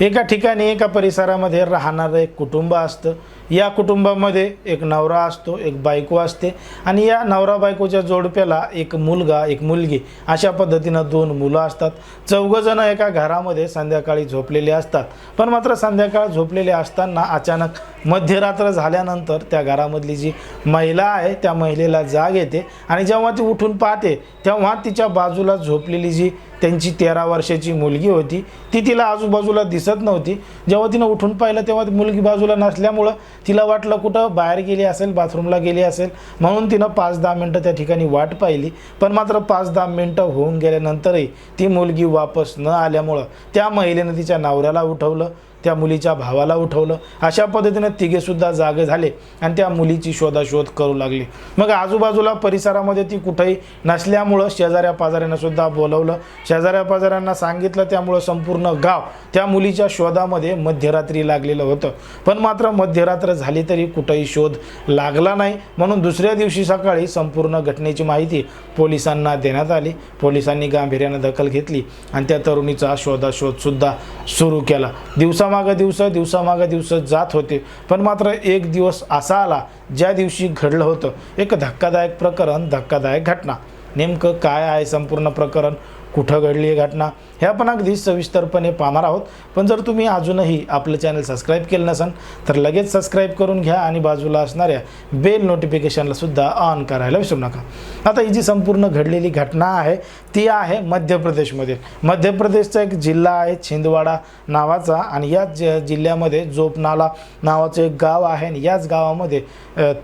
एका ठिकाणी एका परिसरामध्ये राहणारं एक कुटुंब असतं. या कुटुंबामध्ये एक नवरा असतो एक बायको असते आणि या नवरा बायकोच्या जोडप्याला एक मुलगा एक मुलगी अशा पद्धतीनं दोन मुलं असतात. चौघंजणं एका घरामध्ये संध्याकाळी झोपलेले असतात. पण मात्र संध्याकाळ झोपलेले असताना अचानक मध्यरात्र झाल्यानंतर त्या घरामधली जी महिला आहे त्या महिलेला जाग येते आणि जेव्हा ती उठून पाहते तेव्हा तिच्या बाजूला झोपलेली जी त्यांची तेरा वर्षाची मुलगी होती. ती तिला आजूबाजूला दिसत नव्हती. जेव्हा तिनं उठून पाहिलं तेव्हा ती मुलगी बाजूला नसल्यामुळं तिला वाटलं कुठं बाहेर गेली असेल बाथरूमला गेली असेल. म्हणून तिनं पाच दहा मिनटं त्या ठिकाणी वाट पाहिली. पण मात्र पाच दहा मिनटं होऊन गेल्यानंतरही ती मुलगी वापस न आल्यामुळं त्या महिलेनं तिच्या नवऱ्याला उठवलं. त्या मुलीच्या भावाला उठवलं. अशा पद्धतीनं तिघेसुद्धा जागे झाले आणि त्या मुलीची शोधाशोध करू लागली. मग आजूबाजूला परिसरामध्ये ती कुठेही नसल्यामुळं शेजाऱ्या पाजाऱ्यांना सुद्धा बोलवलं. शेजाऱ्या पाजाऱ्यांना सांगितलं त्यामुळं संपूर्ण गाव त्या मुलीच्या शोधामध्ये मध्यरात्री लागलेलं होतं. पण मात्र मध्यरात्र झाली तरी कुठंही शोध लागला नाही. म्हणून दुसऱ्या दिवशी सकाळी संपूर्ण घटनेची माहिती पोलिसांना देण्यात आली. पोलिसांनी गांभीर्यानं दखल घेतली आणि त्या तरुणीचा शोधाशोधसुद्धा सुरू केला. दिवसा दिवसामागं दिवस दिवसामागं दिवस जात होते. पण मात्र एक दिवस असा आला ज्या दिवशी घडलं होतं. एक धक्कादायक प्रकरण धक्कादायक घटना. नेमकं काय आहे संपूर्ण प्रकरण? कुठं घडली ही घटना? हे आपण अगदी सविस्तरपणे पाहणार आहोत. पण जर तुम्ही अजूनही आपलं चॅनल सबस्क्राईब केलं नसाल तर लगेच सबस्क्राईब करून घ्या आणि बाजूला असणाऱ्या बेल नोटिफिकेशनला सुद्धा ऑन करायला विसरू नका. आता ही जी संपूर्ण घडलेली घटना आहे ती आहे मध्य प्रदेशमधील. मध्य प्रदेशचा एक जिल्हा आहे छिंदवाडा नावाचा आणि याच ज- जिल्ह्यामध्ये जोपनाला नावाचं एक गाव आहे आणि याच गावामध्ये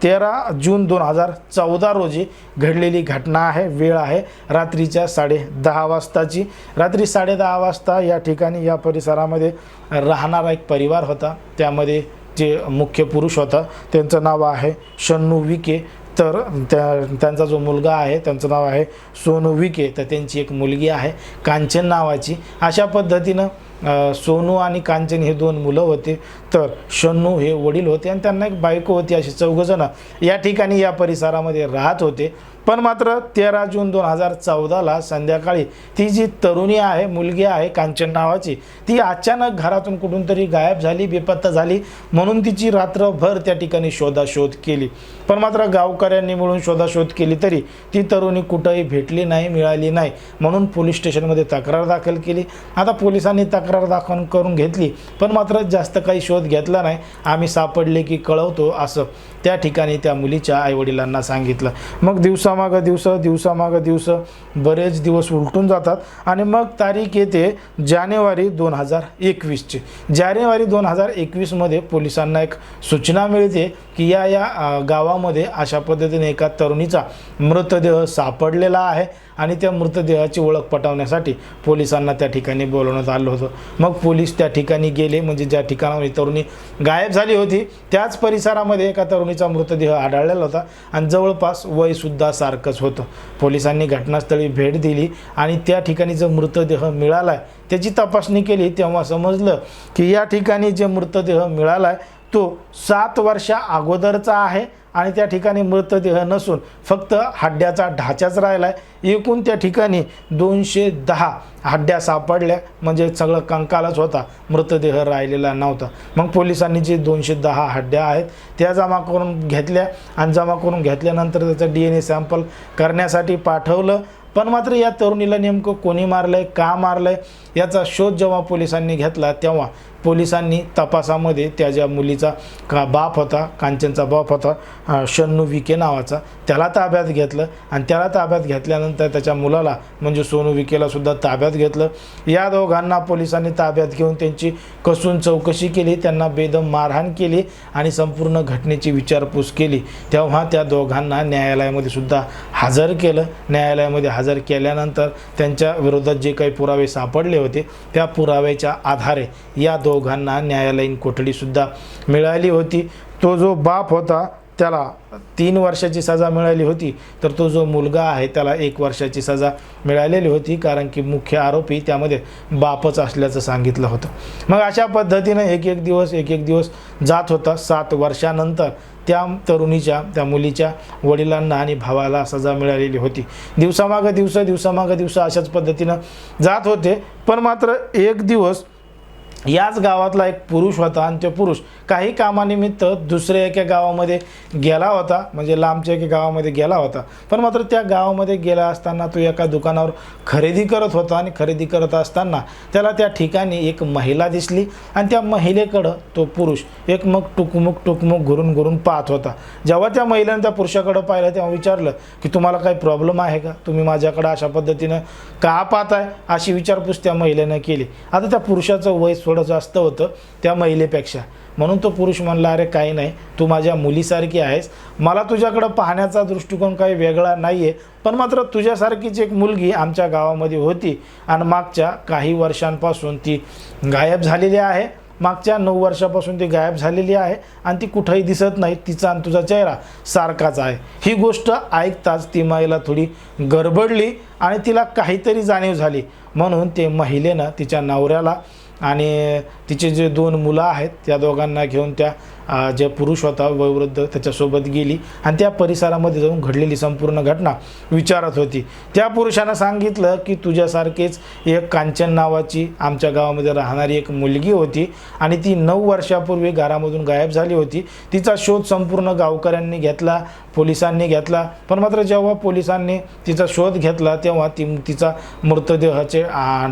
तेरा जून दोन हजार चौदा रोजी घडलेली घटना आहे. वेळ आहे रात्रीच्या साडे दहा वाजताची. रात्री साडे दहा वाजता या ठिकाणी या परिसरामध्ये राहणारा एक परिवार होता. त्यामध्ये जे मुख्य पुरुष होता त्यांचं नाव आहे शन्नू विके तर त्या त्यांचा जो मुलगा आहे त्यांचं नाव आहे सोनू विके तर त्यांची एक मुलगी आहे कांचन नावाची. अशा पद्धतीनं सोनू आणि कांचन हे दोन मुलं होते. तर शन्नू हे वडील होते आणि त्यांना एक बायको होती अशी चौघजणं या ठिकाणी या परिसरामध्ये राहत होते. पण मात्र तेरा जून दोन हजार चौदाला संध्याकाळी ती जी तरुणी आहे मुलगी आहे कांचन नावाची ती अचानक घरातून कुठून तरी गायब झाली बेपत्ता झाली म्हणून तिची रात्रभर त्या ठिकाणी शोधाशोध केली. पण मात्र गावकऱ्यांनी मिळून शोधाशोध केली तरी ती तरुणी कुठंही भेटली नाही मिळाली नाही म्हणून पोलीस स्टेशनमध्ये तक्रार दाखल केली. आता पोलिसांनी तक्रार दाखल करून घेतली पण मात्र जास्त काही शोध घेतला नाही. आम्ही सापडले की कळवतो असं त्या ठिकाणी त्या मुलीच्या आईवडिलांना सांगितलं. मग दिवसा दिवसामागं दिवस दिवसामागं दिवस बरेच दिवस उलटून जातात. आणि मग तारीख येते जानेवारी दोन हजार एकवीसची. जानेवारी दोन हजार एकवीसमध्ये पोलिसांना एक सूचना मिळते की या या गावामध्ये अशा पद्धतीने एका तरुणीचा मृतदेह सापडलेला आहे आणि त्या मृतदेहाची ओळख पटवण्यासाठी पोलिसांना त्या ठिकाणी बोलवण्यात आलं होतं. मग पोलीस त्या ठिकाणी गेले म्हणजे ज्या ठिकाणावर तरुणी गायब झाली होती त्याच परिसरामध्ये एका तरुणीचा मृतदेह आढळलेला होता. आणि जवळपास वयसुद्धा सारखंच होतं. पोलिसांनी घटनास्थळी भेट दिली आणि त्या ठिकाणी जो मृतदेह मिळाला आहे त्याची तपासणी केली. तेव्हा समजलं की या ठिकाणी जे मृतदेह मिळाला आहे तो सात वर्षा अगोदरचा आहे आणि त्या ठिकाणी मृतदेह नसून फक्त हड्ड्याचा ढाचाच राहिला आहे एकूण त्या ठिकाणी दोनशे दहा हड्ड्या सापडल्या. म्हणजे सगळं कंकालच होता. मृतदेह राहिलेला नव्हता. मग पोलिसांनी जे दोनशे दहा हड्ड्या आहेत त्या जमा करून घेतल्या आणि जमा करून घेतल्यानंतर त्याचं डी एन ए सॅम्पल करण्यासाठी पाठवलं. पण मात्र या तरुणीला नेमकं कोणी मारलं आहे का मारलं आहे याचा शोध जेव्हा पोलिसांनी घेतला तेव्हा पोलिसांनी तपासामध्ये त्या ज्या मुलीचा का बाप होता कांचनचा बाप होता शन्नू विके नावाचा त्याला ताब्यात घेतलं. आणि त्याला ताब्यात घेतल्यानंतर त्याच्या मुलाला म्हणजे सोनू विकेला सुद्धा ताब्यात घेतलं. या दोघांना पोलिसांनी ताब्यात घेऊन त्यांची कसून चौकशी केली त्यांना बेदम मारहाण केली आणि संपूर्ण घटनेची विचारपूस केली. तेव्हा त्या दोघांना न्यायालयामध्ये सुद्धा हजर केलं. न्यायालयामध्ये हजर केल्यानंतर त्यांच्या विरोधात जे काही पुरावे सापडले होते. त्या पुराव्याच्या आधारे या दोघांना न्यायालयीन कोठडीसुद्धा मिळाली होती. तो जो बाप होता त्याला तीन वर्षाची सजा मिळाली होती तर तो जो मुलगा आहे त्याला एक वर्षाची सजा मिळालेली होती कारण की मुख्य आरोपी त्यामध्ये बापच असल्याचं सांगितलं होतं. मग अशा पद्धतीनं एक एक दिवस एक एक दिवस जात होता. सात वर्षानंतर त्या तरुणीच्या त्या मुलीच्या वडिलांना आणि भावाला सजा मिळालेली होती. दिवसामागं दिवस दिवसामागं दिवस अशाच पद्धतीनं जात होते. पण मात्र एक दिवस याच गावातला एक पुरुष होता आणि तो पुरुष काही कामानिमित्त दुसऱ्या एका गावामध्ये गेला होता म्हणजे लांबच्या एका गावामध्ये गेला होता. पण मात्र त्या गावामध्ये गेला असताना तो एका दुकानावर खरेदी करत होता आणि खरेदी करत असताना त्याला त्या ठिकाणी एक महिला दिसली आणि त्या महिलेकडं तो पुरुष एक मग टुकमुक टुकमुक घुरून घुरून पाहत होता. जेव्हा त्या महिलेनं त्या पुरुषाकडं पाहिलं तेव्हा विचारलं की तुम्हाला काही प्रॉब्लेम आहे का? तुम्ही माझ्याकडं अशा पद्धतीनं का पाहताय? अशी विचारपूस त्या महिलेनं केली. आता त्या पुरुषाचं वय थोडं जास्त होतं त्या महिलेपेक्षा. म्हणून तो पुरुष म्हणला अरे काही नाही तू माझ्या मुलीसारखी आहेस. मला तुझ्याकडं पाहण्याचा दृष्टिकोन काही वेगळा नाही आहे पण मात्र तुझ्यासारखीच एक मुलगी आमच्या गावामध्ये होती आणि मागच्या काही वर्षांपासून ती गायब झालेली आहे मागच्या नऊ वर्षापासून ती गायब झालेली आहे आणि ती कुठंही दिसत नाही तिचा आणि तुझा चेहरा सारखाच आहे. ही गोष्ट ऐकताच ती महिला थोडी गडबडली आणि तिला काहीतरी जाणीव झाली. म्हणून ते महिलेनं तिच्या नवऱ्याला आणि तिचे जे दोन मुलं आहेत त्या दोघांना घेऊन त्या जे पुरुष होता वयोवृद्ध त्याच्यासोबत गेली आणि त्या परिसरामध्ये जाऊन घडलेली संपूर्ण घटना विचारत होती. त्या पुरुषानं सांगितलं की तुझ्यासारखीच एक कांचन नावाची आमच्या गावामध्ये राहणारी एक मुलगी होती आणि ती नऊ वर्षापूर्वी घरामधून गायब झाली होती. तिचा शोध संपूर्ण गावकऱ्यांनी घेतला पोलिसांनी घेतला. पण मात्र जेव्हा पोलिसांनी तिचा शोध घेतला तेव्हा ती तिचा मृतदेहाचे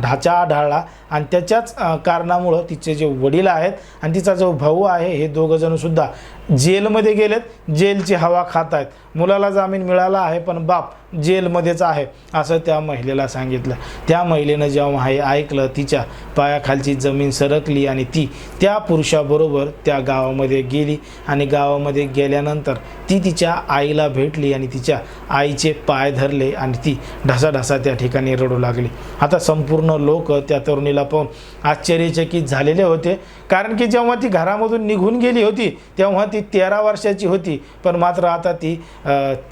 ढाचा आढळला. आणि त्याच्याच कारणामुळं तिचे जे वडील आहेत आणि तिचा जो भाऊ आहे हे दोघं जण सुद्धा जेलमध्ये गेलेत जेलची हवा खात आहेत मुलाला जामीन मिळाला आहे पण बाप जेलमध्येच आहे असं त्या महिलेला सांगितलं. त्या महिलेनं जेव्हा हे ऐकलं तिच्या पायाखालची जमीन सरकली आणि ती त्या पुरुषाबरोबर त्या गावामध्ये गेली आणि गावामध्ये गेल्यानंतर ती तिच्या आईला भेटली आणि तिच्या आईचे पाय धरले आणि ती ढसाढसा त्या ठिकाणी रडू लागली. आता संपूर्ण लोक त्या तरुणीला पाहून आश्चर्यचकित झालेले होते. कारण की जेव्हा ती घरामधून निघून गेली होती तेव्हा ती ती तेरा वर्षाची होती पण मात्र आता ती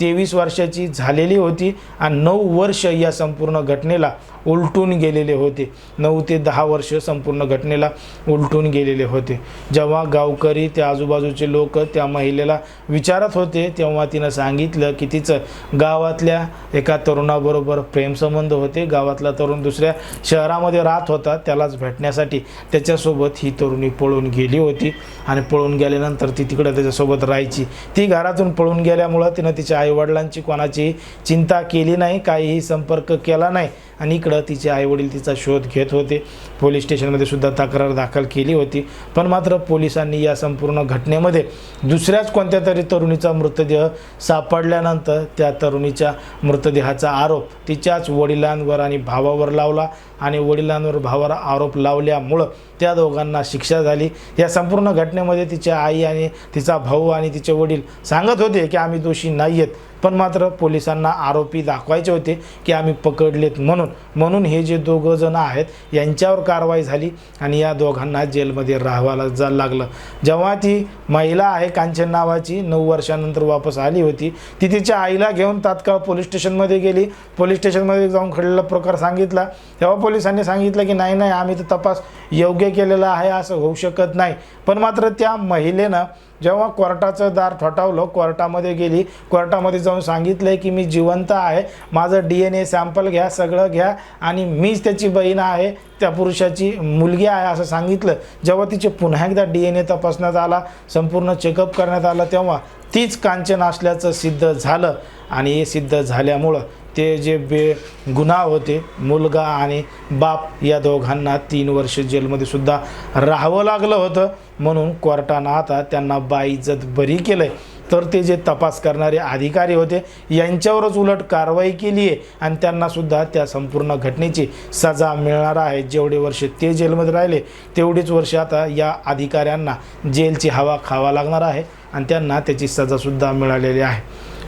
तेवीस वर्षाची झालेली होती आणि नऊ वर्ष या संपूर्ण घटनेला उलटून गेलेले होते. नऊ ते दहा वर्ष संपूर्ण घटनेला उलटून गेलेले होते. जेव्हा गावकरी त्या आजूबाजूचे लोक त्या महिलेला विचारत होते तेव्हा तिनं सांगितलं की तिचं गावातल्या एका तरुणाबरोबर प्रेमसंबंध होते. गावातला तरुण दुसऱ्या शहरामध्ये राहत होता. त्यालाच भेटण्यासाठी त्याच्यासोबत ही तरुणी पळून गेली होती आणि पळून गेल्यानंतर ती तिकडं त्याच्यासोबत राहायची. ती घरातून पळून गेल्यामुळं तिनं तिच्या आईवडिलांची कोणाची चिंता केली नाही काहीही संपर्क केला नाही. आणि इकडं तिचे आईवडील तिचा शोध घेत होते. पोलीस स्टेशनमध्ये सुद्धा तक्रार दाखल केली होती. पण मात्र पोलिसांनी या संपूर्ण घटनेमध्ये दुसऱ्याच कोणत्या तरी तरुणीचा मृतदेह सापडल्यानंतर त्या तरुणीच्या मृतदेहाचा आरोप तिच्याच वडिलांवर आणि भावावर लावला. आणि वडिलांवर भावावर आरोप लावल्यामुळं त्या दोघांना शिक्षा झाली. या संपूर्ण घटनेमध्ये तिच्या आई आणि तिचा भाऊ आणि तिचे वडील सांगत होते की आम्ही दोषी नाही आहेत पण मात्र पोलिसांना आरोपी दाखवायचे होते की आम्ही पकडलेत म्हणून. म्हणून हे जे दोघं जण आहेत यांच्यावर कारवाई झाली आणि या दोघांना जेलमध्ये राहावाला जा लागलं. जेव्हा ती महिला आहे कांचन नावाची नऊ वर्षानंतर वापस आली होती. ती तिच्या आईला घेऊन तात्काळ पोलीस स्टेशनमध्ये गेली. पोलीस स्टेशनमध्ये जाऊन घडलेला प्रकार सांगितला. तेव्हा पोलिसांनी सांगितलं की नाही नाही आम्ही तर तपास योग्य केलेला आहे असं होऊ शकत नाही. पण मात्र त्या महिलेनं जेव्हा कोर्टाचं दार ठोठावलं कोर्टामध्ये गेली. कोर्टामध्ये जाऊन सांगितलं की मी जिवंत आहे माझं डी एन ए सॅम्पल घ्या सगळं घ्या आणि मीच त्याची बहीण आहे त्या पुरुषाची मुलगी आहे असं सांगितलं. जेव्हा तिचे पुन्हा एकदा डी एन ए तपासण्यात आला संपूर्ण चेकअप करण्यात आलं तेव्हा तीच कांचन असल्याचं सिद्ध झालं. आणि हे सिद्ध झाल्यामुळं ते जे बे गुन्हा होते मुलगा आणि बाप या दोघांना तीन वर्ष जेलमध्ये सुद्धा राहावं लागलं होतं. म्हणून कोर्टानं आता त्यांना बाईजत बरी केलं आहे तर ते जे तपास करणारे अधिकारी होते यांच्यावरच उलट कारवाई केली आहे आणि त्यांनासुद्धा त्या संपूर्ण घटनेची सजा मिळणार आहे. जेवढे वर्ष ते जेलमध्ये राहिले तेवढीच वर्ष आता या अधिकाऱ्यांना जेलची हवा खावा लागणार आहे आणि त्यांना त्याची सजासुद्धा मिळालेली आहे.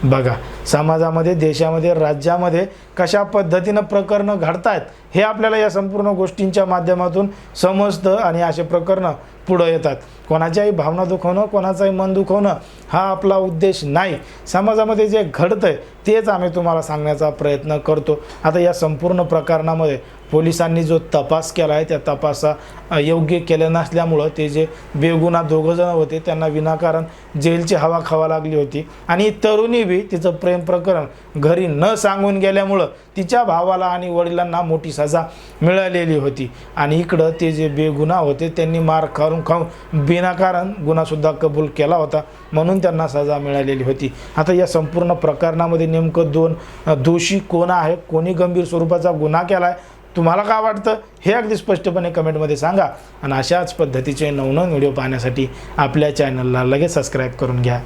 बघा समाजामध्ये देशामध्ये राज्यामध्ये कशा पद्धतीनं प्रकरणं घडतायत हे आपल्याला या संपूर्ण गोष्टींच्या माध्यमातून समजतं आणि असे प्रकरणं पुढं येतात. कोणाच्याही भावना दुखवणं कोणाचाही मन दुखवणं हा आपला उद्देश नाही. समाजामध्ये जे घडतं आहे तेच आम्ही तुम्हाला सांगण्याचा प्रयत्न करतो. आता या संपूर्ण प्रकरणामध्ये पोलिसांनी जो तपास केला आहे त्या तपासा योग्य केलं नसल्यामुळं ते जे बेगुना दोघंजणं होते त्यांना विनाकारण जेलची हवा खावा लागली होती. आणि तरुणी बी तिचं प्रेम प्रेम प्रकरण. घरी न सांगून गेल्यामुळं तिच्या भावाला आणि वडिलांना मोठी सजा मिळालेली होती. आणि इकडं ते जे बेगुन्हा होते त्यांनी मार खाऊन खाऊन बिनाकारण गुन्हासुद्धा कबूल केला होता म्हणून त्यांना सजा मिळालेली होती. आता या संपूर्ण प्रकरणामध्ये नेमकं दोन दोषी कोण आहे कोणी गंभीर स्वरूपाचा गुन्हा केला आहे तुम्हाला काय वाटतं? हे अगदी स्पष्टपणे कमेंटमध्ये सांगा. आणि अशाच पद्धतीचे नवनवीन व्हिडिओ पाहण्यासाठी आपल्या चॅनलला लगेच सबस्क्राईब करून घ्या.